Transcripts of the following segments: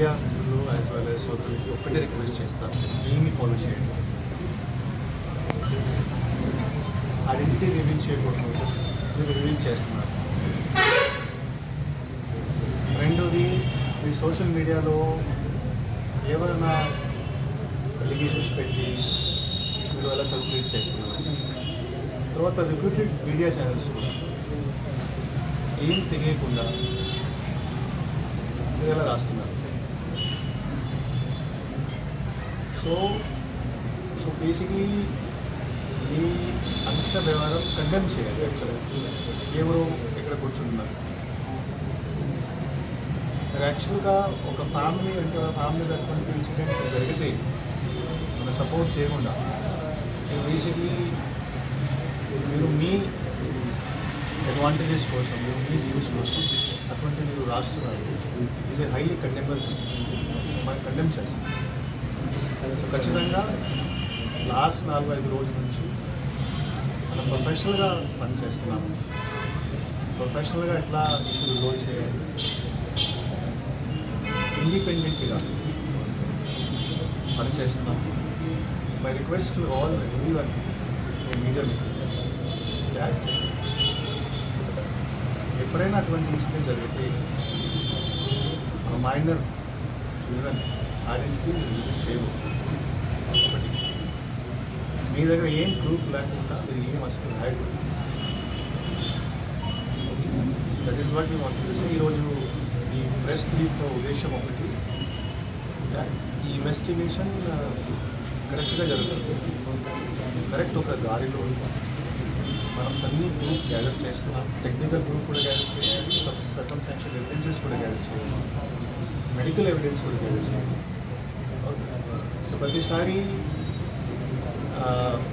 Media మిత్రులు as well as సోదరులకి ఒక్కటే రిక్వెస్ట్ చేస్తాను ఏమి ఫాలో చేయండి. ఐడెంటిటీ రివీల్ చేయకూడదు. మీరు రివీల్ చేస్తున్నారు. రెండోది మీ సోషల్ మీడియాలో ఏమైనా అలిగేషన్స్ పెట్టి మీరు అలా సర్క్యులేట్ చేస్తున్నారు. తర్వాత రిప్యూటెడ్ మీడియా ఛానల్స్ కూడా. ఏం తెలియకుండా మీరు ఎలా రాస్తున్నారు? సో సో బేసిక్లీ ఈ అంత వ్యవహారం కండెమ్ చేయాలి యాక్చువల్గా ఎవరు ఇక్కడ కూర్చుంటున్నారు. యాక్చువల్గా ఒక ఫ్యామిలీ అంటే ఫ్యామిలీ అటువంటి ఇన్సిడెంట్ జరిగితే మనం సపోర్ట్ చేయకుండా బేసిక్లీ మీరు మీ అడ్వాంటేజెస్ కోసం మీరు మీ న్యూస్ కోసం అటువంటి మీరు రాస్తున్నారు. ఈజ్ ఏ హైలీ కండెంబర్ మనం కండెమ్ చేస్తాం సో ఖచ్చితంగా లాస్ట్ నాలుగు ఐదు రోజుల నుంచి మనం ప్రొఫెషనల్గా పనిచేస్తున్నాము. ప్రొఫెషనల్గా ఎట్లా ఇష్యూలు లోడ్ చేయాలి? ఇండిపెండెంట్గా పనిచేస్తున్నాం my request to all everyone media that ఎప్పుడైనా అటువంటి ఇన్సిడెంట్ జరిగితే మైనర్ చిల్డ్రన్ ఐడెంటిటీ రిలీజ్ చేయవు ఒకటి మీ దగ్గర ఏం ప్రూఫ్ లేకుండా మీరు ఏం అసలు రాయకూడదు. That is what you want ఈరోజు ఈ ప్రెస్ బ్రీఫ్ ఉద్దేశం ఒకటి. ఈ ఇన్వెస్టిగేషన్ కరెక్ట్గా uh, జరుగుతుంది. కరెక్ట్ ఒక దారిలో మనం అన్ని ప్రూఫ్ గ్యాదర్ చేస్తున్నాం. టెక్నికల్ ప్రూఫ్ కూడా గ్యాదర్ చేయాలి. సబ్ సర్కమ్ శాంక్షన్ ఎవిడెన్సెస్ కూడా గ్యాదర్ చేయాలి. మెడికల్ ఎవిడెన్స్ కూడా గ్యాదర్ సో ప్రతిసారి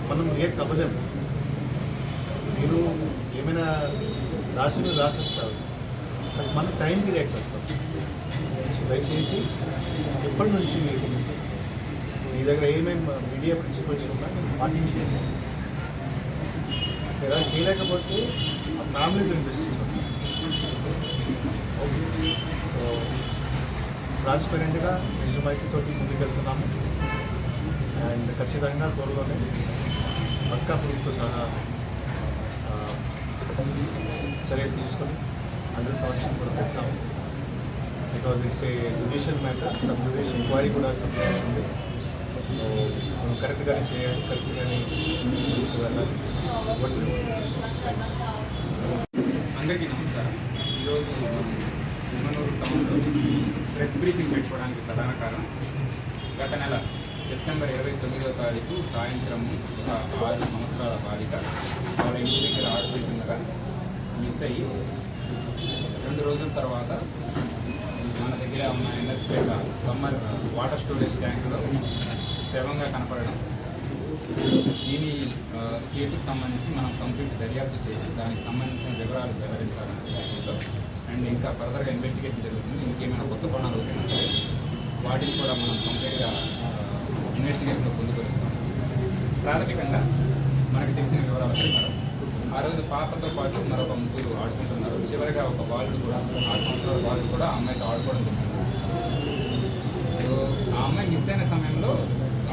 మనం రియాక్ట్ అవ్వలేము నేను ఏమైనా రాసిన రాసిస్తాను బట్ మనం టైంకి రియాక్ట్ అవుతాం సో దయచేసి ఎప్పటి నుంచి మీరు మీ దగ్గర ఏమేమి మీడియా ప్రిన్సిపల్స్ ఉన్నా నేను పాటించేయండి. మీరు అలా చేయలేకపోతే ఆ ఫ్యామిలీతో ఇండస్ట్రీస్ ఉంది ఓకే సో ట్రాన్స్పరెంట్గా నిజమైతేతోటి ముందుకెళ్తున్నాము. అండ్ ఖచ్చితంగా త్వరలోనే పక్కా ప్రూఫ్తో సహా చర్యలు తీసుకొని అందరి సమస్యలు కూడా పెడతాము. Because it's a judicial matter sub judicial enquiry కూడా సబ్జెక్ట్ ఉంది. సో మనం కరెక్ట్గానే చేయాలి కరెక్ట్గానే ముందుకు వెళ్ళాలి. అందరికీ నమస్కారం. ఈరోజు మనం టౌన్లో ప్రెస్ బ్రీఫింగ్ పెట్టుకోవడానికి ప్రధాన కారణం గత నెల సెప్టెంబర్ ఇరవై తొమ్మిదో తారీఖు సాయంత్రం ఒక ఆరు సంవత్సరాల బాలిక వాళ్ళ ఇంటి దగ్గర ఆడుకుంటుండగా మిస్ అయ్యి రెండు రోజుల తర్వాత మన దగ్గర ఉన్న ఎన్ఎస్పేట సమ్మర్ వాటర్ స్టోరేజ్ ట్యాంకులో శవంగా కనపడడం. దీని కేసుకు సంబంధించి మనం కంప్లీట్ దర్యాప్తు చేసి దానికి సంబంధించిన వివరాలు వెల్లడించాలని దీంట్లో అండ్ ఇంకా ఫర్దర్గా ఇన్వెస్టిగేషన్ జరుగుతుంది. ఇంకేమైనా కొత్త కోణాలు వచ్చినా సరే వాటిని కూడా మనం కంప్లీట్గా ఇన్వెస్టిగేషన్లో పొందుపరుస్తాం. ప్రాథమికంగా మనకు తెలిసిన వివరాల ప్రకారం ఆ రోజు పాపతో పాటు మరొక ముగ్గురు ఆడుకుంటున్నారు. చివరిగా ఒక బాలుడు కూడా ఆరు సంవత్సరాల బాలుడు కూడా ఆ అమ్మాయితో ఆడుకోవడం జరిగింది. సో ఆ అమ్మాయి మిస్ అయిన సమయంలో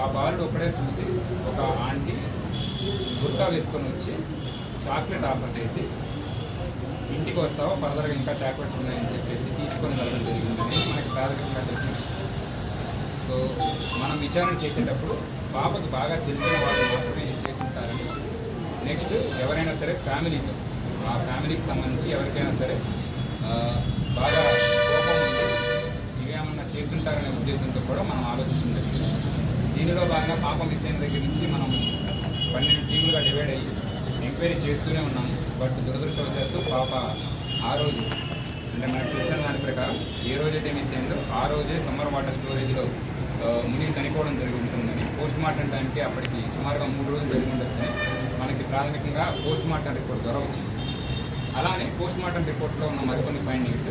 ఆ బాలుడు ఒకడే చూసి ఒక ఆంటీ గుర్కా వేసుకొని వచ్చి చాక్లెట్ ఆఫర్ చేసి ఇంటికి వస్తావో? ఫర్దర్గా ఇంకా చాక్లెట్స్ ఉన్నాయని చెప్పేసి తీసుకొని వెళ్ళడం జరిగిందని మనకి ప్రాథమికంగా తెలిసిన సో మనం విచారణ చేసేటప్పుడు పాపకు బాగా తెలిసిన వాళ్ళు మాత్రమే ఇది నెక్స్ట్ ఎవరైనా సరే ఫ్యామిలీతో ఆ ఫ్యామిలీకి సంబంధించి ఎవరికైనా సరే బాగా కోపం ఉండి ఇవేమన్నా చేస్తుంటారనే ఉద్దేశంతో కూడా మనం ఆలోచించడం జరిగింది. దీనిలో భాగంగా పాప మిస్ అయిన దగ్గర నుంచి మనం పన్నెండు టీములుగా డివైడ్ అయ్యి ఎంక్వైరీ చేస్తూనే ఉన్నాము. బట్ దురదృష్టవశాత్తు పాప ఆ రోజు అంటే మనకు తెలిసిన దాని ప్రకారం ఏ రోజైతే మిస్ అయిందో ఆ రోజే సమ్మర్ వాటర్ స్టోరేజ్లో మునిగి చనిపోవడం జరిగి ఉంటుందని పోస్ట్ మార్టం టైంకి అప్పటికి సుమారుగా మూడు రోజులు జరిగి ఉండొచ్చని మనకి ప్రాథమికంగా పోస్ట్ మార్టం రిపోర్ట్ ద్వారా వచ్చింది. అలానే పోస్ట్ మార్టం రిపోర్ట్లో ఉన్న మరికొన్ని ఫైండింగ్స్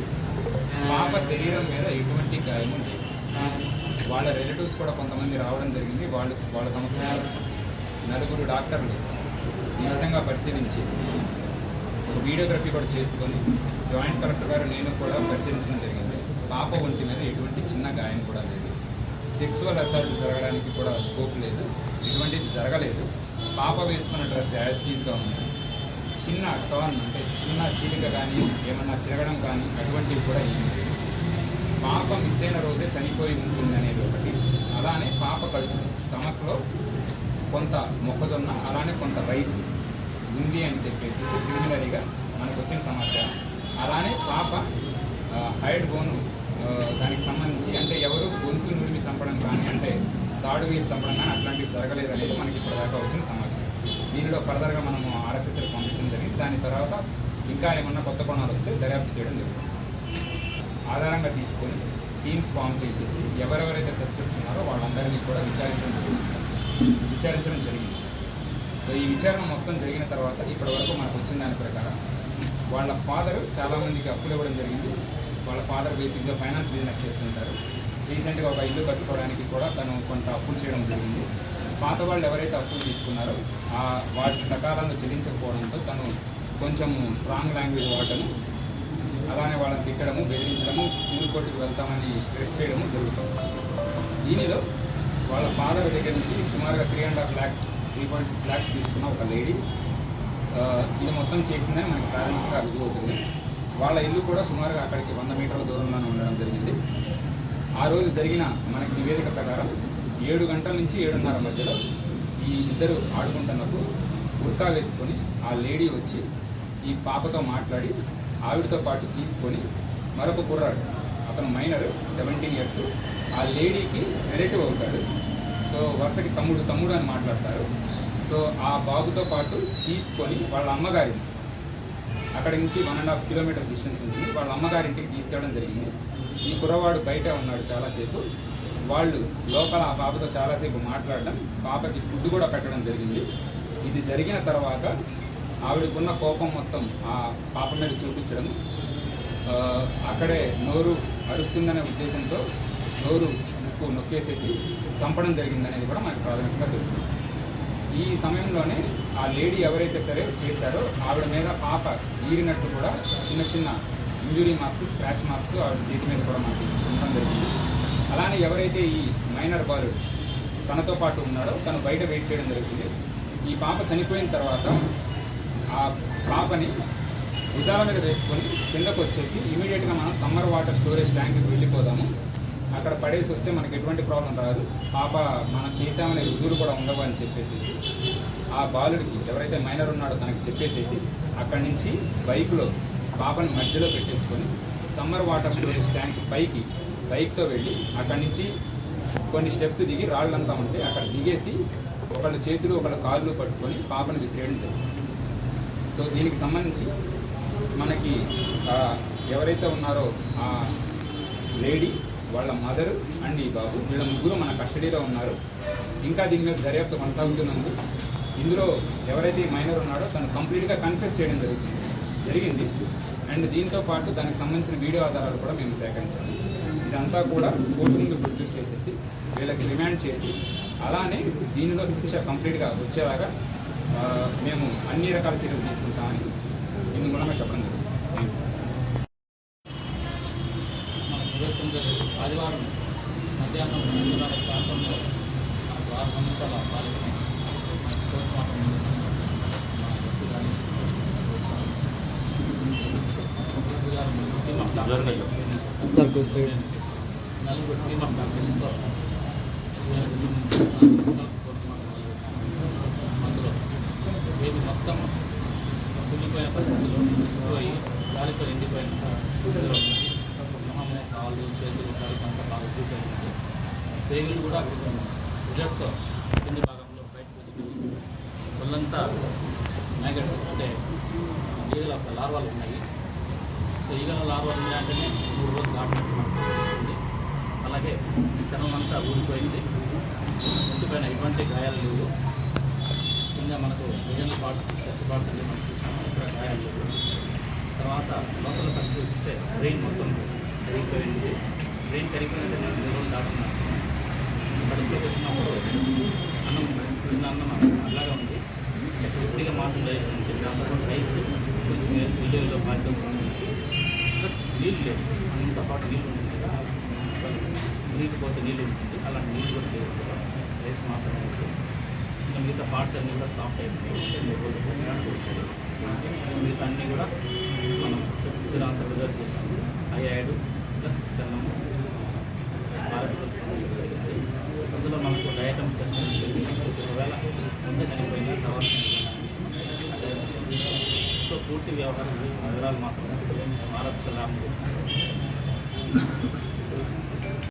పాప శరీరం మీద ఎటువంటి గాయం ఉంది వాళ్ళ రిలేటివ్స్ కూడా కొంతమంది రావడం జరిగింది వాళ్ళు వాళ్ళ సంవత్సరాలు నలుగురు డాక్టర్లు నిశ్చితంగా పరిశీలించి వీడియోగ్రఫీ కూడా చేసుకొని జాయింట్ కలెక్టర్ గారు నేను కూడా పరిశీలించడం జరిగింది. పాప ఒంటి మీద ఎటువంటి చిన్న గాయం కూడా లేదు. సెక్సువల్ అసాల్ట్ జరగడానికి కూడా స్కోప్ లేదు. ఎటువంటిది జరగలేదు. పాప వేసుకున్న డ్రెస్ యాజిటీస్గా ఉంది. చిన్న టర్న్ అంటే చిన్న చీలిక కానీ ఏమన్నా చిరగడం కానీ అటువంటివి కూడా ఏమి లేదు. పాప మిస్ అయిన రోజే చనిపోయి ఉంటుంది అనేది ఒకటి. అలానే పాప కడుపు స్టమక్లో కొంత మొక్కజొన్న అలానే కొంత రైస్ ఉంది అని చెప్పేసి ప్రిలిమినరీగా మనకు వచ్చిన సమాచారం. అలానే పాప హైడ్ బోను దానికి సంబంధించి అంటే ఎవరు గొంతు నుడిమి చంపడం కానీ అంటే తాడు వేసి చంపడం కానీ అట్లాంటివి జరగలేదు అనేది మనకి ఇప్పటిదాకా వచ్చిన సమాచారం. దీనిలో ఫర్దర్గా మనము ఆర్ఎఫ్ఎస్ఎల్ పంపించడం జరిగింది. దాని తర్వాత ఇంకా ఏమన్నా కొత్త కోణాలు వస్తే దర్యాప్తు చేయడం జరుగుతుంది. ఆధారంగా తీసుకొని టీమ్స్ ఫామ్ చేసేసి ఎవరెవరైతే సస్పెక్ట్స్ ఉన్నారో వాళ్ళందరినీ కూడా విచారించడం జరిగింది విచారించడం జరిగింది. ఈ విచారణ మొత్తం జరిగిన తర్వాత ఇప్పటి వరకు మనకు వచ్చిన దాని ప్రకారం వాళ్ళ ఫాదర్ చాలామందికి అప్పులు ఇవ్వడం జరిగింది. వాళ్ళ ఫాదర్ బేసిక్గా ఫైనాన్స్ బిజినెస్ చేస్తుంటారు. రీసెంట్గా ఒక ఇల్లు కట్టుకోవడానికి కూడా తను కొంత అప్పులు చేయడం జరిగింది. పాత వాళ్ళు ఎవరైతే అప్పులు తీసుకున్నారో ఆ వాటికి సకాలంలో చెల్లించకపోవడంతో తను కొంచెం స్ట్రాంగ్ లాంగ్వేజ్ వాడటము అలానే వాళ్ళని తిట్టడము బెదిరించడము సివిల్ కోర్టుకు వెళ్తామని స్ట్రెస్ చేయడము జరుగుతుంది. దీనిలో వాళ్ళ ఫాదర్ దగ్గర నుంచి సుమారుగా three and half lakhs three point six lakhs తీసుకున్న ఒక లేడీ ఇది మొత్తం చేసిందని మనకి ప్రాథమికంగా రుజువు అవుతుంది వాళ్ళ ఇల్లు కూడా సుమారుగా అక్కడికి వంద మీటర్ల దూరంలోనే ఉండడం జరిగింది. ఆ రోజు జరిగిన మనకి నివేదిక ప్రకారం ఏడు గంటల నుంచి ఏడున్నర మధ్యలో ఈ ఇద్దరు ఆడుకుంటున్నప్పుడు గుర్తా వేసుకొని ఆ లేడీ వచ్చి ఈ పాపతో మాట్లాడి ఆవిడతో పాటు తీసుకొని మరొక కుర్రాడు అతను మైనర్ సెవెంటీన్ ఇయర్స్ ఆ లేడీకి రిలేటివ్ అవుతాడు. సో వరుసకి తమ్ముడు తమ్ముడు అని మాట్లాడతారు. సో ఆ బాబుతో పాటు తీసుకొని వాళ్ళ అమ్మగారి అక్కడి నుంచి one and half kilometre distance ఉంటుంది. వాళ్ళ అమ్మగారింటికి తీసుకెళ్ళడం జరిగింది. ఈ కుర్రవాడు బయటే ఉన్నాడు చాలాసేపు. వాళ్ళు లోపల ఆ పాపతో చాలాసేపు మాట్లాడడం పాపకి ఫుడ్ కూడా పెట్టడం జరిగింది. ఇది జరిగిన తర్వాత ఆవిడకున్న కోపం మొత్తం ఆ పాప మీద చూపించడం అక్కడే నోరు అరుస్తుందనే ఉద్దేశంతో నోరు ముక్కు నొక్కేసేసి చంపడం జరిగిందనేది కూడా మనకు ప్రాథమికంగా తెలుస్తుంది. ఈ సమయంలోనే ఆ లేడీ ఎవరైతే సరే చేశారో ఆవిడ మీద పాప ఈరినట్టు కూడా చిన్న చిన్న ఇంజురీ మార్క్స్ స్క్రాచ్ మార్క్స్ ఆవిడ చేతి మీద కూడా మనకి ఉండడం జరిగింది. అలానే ఎవరైతే ఈ మైనర్ బాలుడు తనతో పాటు ఉన్నాడో తను బయట వెయిట్ చేయడం జరుగుతుంది. ఈ పాప చనిపోయిన తర్వాత ఆ పాపని భుజాల మీద వేసుకొని కిందకు వచ్చేసి ఇమీడియట్గా మనం సమ్మర్ వాటర్ స్టోరేజ్ ట్యాంక్కి వెళ్ళిపోదాము. అక్కడ పడేసి వస్తే మనకి ఎటువంటి ప్రాబ్లం రాదు. పాప మనం చేసామనే రుజువులు కూడా ఉండవు అని చెప్పేసి ఆ బాలుడికి ఎవరైతే మైనర్ ఉన్నాడో తనకి చెప్పేసేసి అక్కడి నుంచి బైక్లో పాపని మధ్యలో పెట్టేసుకొని సమ్మర్ వాటర్ స్టోరేజ్ ట్యాంక్ పైకి బైక్తో వెళ్ళి అక్కడి నుంచి కొన్ని స్టెప్స్ దిగి రాళ్ళంతా ఉంటే అక్కడ దిగేసి ఒకళ్ళ చేతులు ఒకళ్ళ కాళ్ళు పట్టుకొని పాపని విసిరేయడం జరిగింది. సో దీనికి సంబంధించి మనకి ఎవరైతే ఉన్నారో ఆ లేడీ వాళ్ళ మదరు అండ్ ఈ బాబు వీళ్ళ ముగ్గురు మన కస్టడీలో ఉన్నారు. ఇంకా దీని మీద దర్యాప్తు కొనసాగుతున్నందు ఇందులో ఎవరైతే మైనర్ ఉన్నాడో తను కంప్లీట్గా కన్ఫెస్ చేయడం జరుగుతుంది. జరిగింది. అండ్ దీంతో పాటు దానికి సంబంధించిన వీడియో ఆధారాలు కూడా మేము సేకరించాము. ఇదంతా కూడా కోర్టు ముందు ప్రొడ్యూస్ చేసేసి వీళ్ళకి రిమాండ్ చేసి అలానే దీనిలో శిక్ష కంప్లీట్గా వచ్చేలాగా మేము అన్ని రకాల చర్యలు తీసుకుంటామని ఇందు మూలంగా చెప్పడం జరుగుతుంది థ్యాంక్ యూ మన ఇరవై తొమ్మిది ఆదివారం మధ్యాహ్నం రెండున్నర ప్రాంతంలో మనకు ఆరు సంవత్సరాల బాలికని పోస్ట్ మార్టం నిమిత్తం మన ఎస్పీ గారి ముఖ్యమంత్రి గారు టీమ్ ఆఫ్ డాక్టర్స్ సార్ అందులో వీళ్ళు మొత్తం కుళ్ళిపోయిన పరిస్థితుల్లో పోయి గాలితో ఎండిపోయిన స్థితిలో మొహము కాళ్ళు చేతులు కడుపు అంతా బాగా చూపోయింది పేగులు కూడా కొంచెం రిజల్ట్తో కింది భాగంలో బయటకు వచ్చి ఒళ్ళంతా మ్యాగట్స్ అంటే ఈగల లార్వాలు ఉన్నాయి సో ఈగల వెంటనే మూడు రోజులు దాటినట్టు మనకు తెలుస్తుంది. అలాగే చర్మం అంతా ఊడిపోయింది. ఎందుకైనా ఎటువంటి గాయాలు లేవు. కింద మనకు విజన్ పాటు చెస్ట్ మనం చూస్తాం ఇక్కడ గాయాలు లేవు. తర్వాత లోపల పరిశీలిస్తే బ్రెయిన్ మొత్తం కరిగిపోయింది. బ్రెయిన్ కరిగిపోయినట్టు నేను రోజులు దాటున్నా. కడుపులోకి వచ్చినప్పుడు అన్నం తిన్న అన్నం అలాగా ఉంది. ఎక్కడ పూర్తిగా మాత్రం రైస్ దాంతో పాటు రైస్ కొంచెం వెల్లుల్లిలో పార్టికల్స్ ఉన్నాయి నీళ్ళు లేవు అంత పాటు నీళ్ళు ఉంటుంది నీటి పోతే నీళ్ళు ఉంటుంది. అలాంటి నీళ్ళు కూడా లేదు ప్లేస్ మాత్రమే ఉంటుంది ఇంకా మిగతా పార్ట్స్ అన్నీ కూడా సాఫ్ట్ అయిపోయి మిగతా అన్నీ కూడా మనం స్థిరాంత రిజర్వ్ చేసాం అయ్యాడు ప్లస్ చికెన్ అందులో మనకు ఒక ఐటమ్స్ టెస్ట్ ఒకవేళ ముందే చనిపోయిన తర్వాత సో పూర్తి వ్యవహారం వివరాలు మాత్రం सलाम को